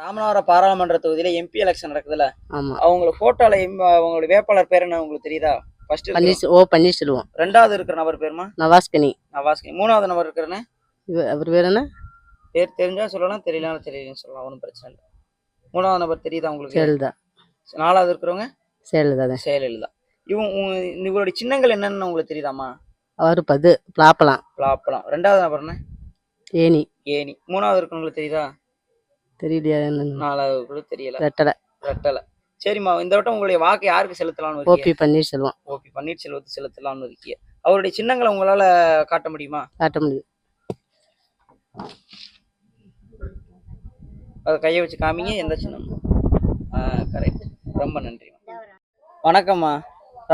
ராமநாதபுரம் பாராளுமன்ற தொகுதியில MP election நடக்குதுல்ல? ஆமா. அவங்கள போட்டோல அவங்களோட வேட்பாளர் பேர் என்ன உங்களுக்கு தெரியுதா? ஃபர்ஸ்ட் பன்னீர் ஓ பன்னீர்செல்வம் ரெண்டாவது இருக்கிற நபர் பேருமா? நவாஸ்கனி. நவாஸ்கி மூணாவது நபர் இருக்கிறன்னு இவ- அவர் பேர் என்ன? பேர் தெரிஞ்சா சொல்லலாம் தெரியலனா தெரியலன்னு சொல்லலாம் ஒன்றும் பிரச்சனை இல்லை. மூணாவது நபர் தெரியுதா உங்களுக்கு? ஜெயலலிதா நாலாவது இருக்கிறவங்க? ஜெயலலிதா தான். செயலலிதா இவங்க இவங்களுடைய சின்னங்கள் என்னன்னு உங்களுக்கு தெரியுதாமா அவர் பது பிளாப்பலாம். பிளாப்பழம் ரெண்டாவது நபர் என்ன? ஏனி ஏனி மூணாவது இருக்கிறவங்களுக்கு தெரியுதா? தெரியலையா என்னன்னு. நாலாவது கூட தெரியல. ரெட்டடை ரெட்டலை சரிம்மா இந்த வட்டம் உங்களுடைய வாக்கு யாருக்கு செலுத்தலாம்னு இருக்கீங்க? O P Panneerselvam. O P பன்னீர்செல்வத்துக்கு செலுத்தலாம்னு இருக்கீங்க. அவருடைய சின்னங்களை உங்களால காட்ட முடியுமா? காட்ட முடியும். அதை கையை வச்சு காமிங்க எந்த சின்னம்? கரெக்ட் ரொம்ப நன்றி வணக்கம்மா.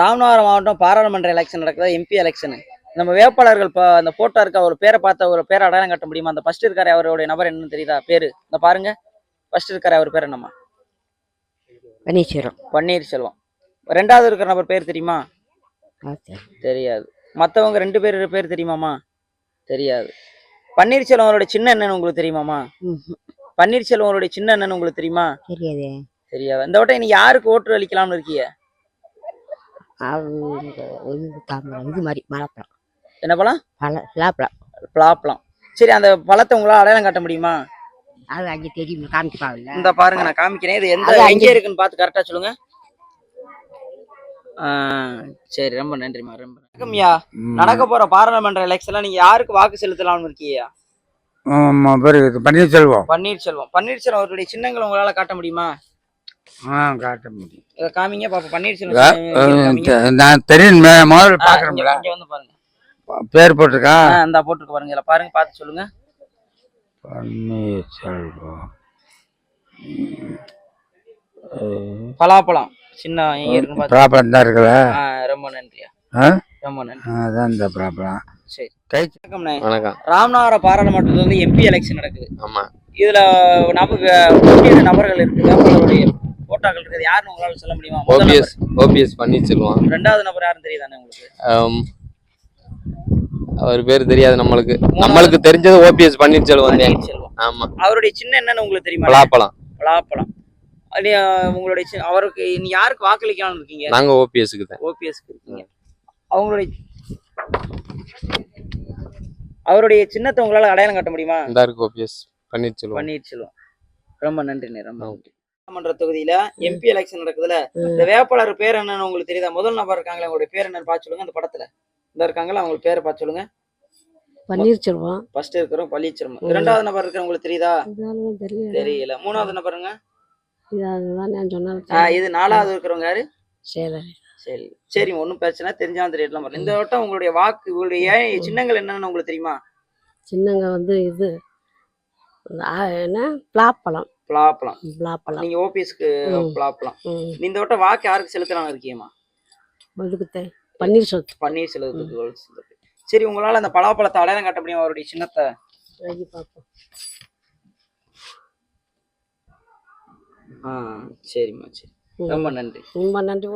ராமநாதபுரம் மாவட்டம் பாராளுமன்ற எலெக்ஷன் நடக்குதா? எம்பி எலெக்ஷனு நம்ம வேட்பாளர்கள் இப்போ அந்த போட்டோ இருக்க ஒரு பேரை பார்த்த ஒரு பேரை அடையாளம் காட்ட முடியுமா? அந்த ஃபர்ஸ்ட் இருக்காரு அவருடைய நபர் என்னன்னு தெரியுதா? பேரு. இந்த பாருங்க. ஃபர்ஸ்ட் இருக்காரு அவர் பேர் என்னம்மா? பன்னீர்செல்வம். பன்னீர்செல்வம். ரெண்டாவது இருக்கிற நபர் பேர் தெரியுமா? தெரியாது. மற்றவங்க ரெண்டு பேர் பேர் தெரியுமாம்மா? தெரியாது. பன்னீர்செல்வம் அவருடைய சின்ன என்னன்னு உங்களுக்கு தெரியுமாம்மா? பன்னீர்செல்வம் அவருடைய சின்ன என்னன்னு உங்களுக்கு தெரியுமா? தெரியாதே. தெரியாது. இந்த வட்டம் இன்னைக்கு யாருக்கு ஓட்டு அளிக்கலாம்னு இருக்கீங்க இது மாதிரி மலைப்பழம் என்ன பழம்? பழ பிளாப்பழம். பலாப்பழம் சரி அந்த பழத்தை உங்களால அடையாளம் காட்ட முடியுமா? அது அங்கே தெரியும் காமிப்பாங்கல்ல. இந்த பாருங்க நான் காமிக்கிறேன். இது எந்த எங்கே இருக்குன்னு பார்த்து கரெக்டா சொல்லுங்க. ஆ, சரி ரொம்ப நன்றிம்மா ரொம்ப வணக்கம்யா நடக்க போற பாராளுமன்ற எலெக்ஷன்ல நீங்க யாருக்கு வாக்கு செலுத்தலாம்னு இருக்கீங்க? பன்னீர்செல்வம். பன்னீர்செல்வம். பன்னீர்செல்வம் அவருடைய சின்னங்கள் உங்களால காட்ட முடியுமா? காட்ட முடியும். இதை காமிங்க பாப்பா பன்னீர்செல்வம் நான் தெரியும் முதல்ல இங்க வந்து பாருங்க. பேர் போட்டிருக்கா? ஆ, இந்தா போட்டுருக்கு பாருங்க இதுல பாருங்க பார்த்து சொல்லுங்க. பன்னீர்செல்வம். பலாப்பழம் சின்ன எங்க இருக்குன்னு ப்ராப்ளம் தான் இருக்குல்ல? ரொம்ப நன்றியா? ரொம்ப நன்றி. அதான் இந்த ப்ராப்ளம் சரி வணக்கம். ராமநாதபுரம் பாராளுமன்றத்துல வந்து எம்பி எலெக்ஷன் நடக்குது. ஆமா. இதுல நபர் போட்டியிட நபர்கள் இருக்கு. வேட்பாளருடைய போட்டாக்கள் இருக்குது யாருன்னு உங்களால சொல்ல முடியுமா? ஓபிஎஸ் ஓபிஎஸ் பன்னீர்செல்வம் நபர். ரெண்டாவது நபர் யாருன்னு தெரியுதானே உங்களுக்கு. அவர் பேர் தெரியாது நம்மளுக்கு. நம்மளுக்கு தெரிஞ்சது ஓபிஎஸ் பன்னீர்செல்வம் ஆமா. அவருடைய சின்ன என்னன்னு உங்களுக்கு தெரியுமா? பலாப்பழம். பலாப்பழம். உங்களுடைய அவருக்கு நீ யாருக்கு வாக்களிக்கலாம்னு இருக்கீங்க? நாங்க ஓபிஎஸ்க்கு தான். ஓபிஎஸ்க்கு இருக்கீங்க. அவங்களுடைய அவருடைய சின்னத்தை உங்களால அடையாளம் காட்ட முடியுமா? இந்த இருக்கு ஓபிஎஸ் பன்னீர்செல்வம் பன்னீர்செல்வம் ரொம்ப நன்றிண்ணே ரொம்ப நன்றி. சட்டமன்ற தொகுதியில எம்பி எலெக்ஷன் நடக்குதுல. இந்த வேட்பாளர் பேர் என்னன்னு உங்களுக்கு தெரியுதா? முதல் நபர் இருக்காங்களே அவங்களுடைய பேர் என்னன்னு பார்த்து சொல்லுங்க அந்த படத்துல. இந்த இருக்காங்களா அவங்க பேரை பார்த்து சொல்லுங்க. பன்னீர்செல்வம் ஃபர்ஸ்ட் இருக்கிறோம் பள்ளீச்சரம் ம். இரண்டாவது நபர் இருக்கிற உங்களுக்கு தெரியுதா தெரியல. தெரியல. மூணாவது நபருங்க? இது நாலாவது இருக்கிறவங்க யாரு? சரி. சரி ஒன்றும் பிரச்சனை தெரிஞ்சாலும் தெரியலாம். இந்த வட்டம் உங்களுடைய வாக்கு உங்களுடைய சின்னங்கள் என்னன்னு உங்களுக்கு தெரியுமா? சின்னங்க வந்து இது. என்ன? பிளாப்பழம். பலாப்பழம் பிளாப்பழம். நீங்க ஓபிஎஸ்க்கு. பலாப்பழம் இந்த வட்டம் வாக்கு யாருக்கு செலுத்தலாம் இருக்கீங்கம்மா? அதுக்கு தெ- பன்னீர்செல்வம் பன்னீர்செல்வத்துக்கு செலுத்து. சரி உங்களால அந்த பலாப்பழத்தை அடையாளம் காட்ட முடியும் அவருடைய சின்னத்தை. பார்ப்போம் ஆ சரிம்மா சரி. ரொம்ப நன்றி. ரொம்ப நன்றி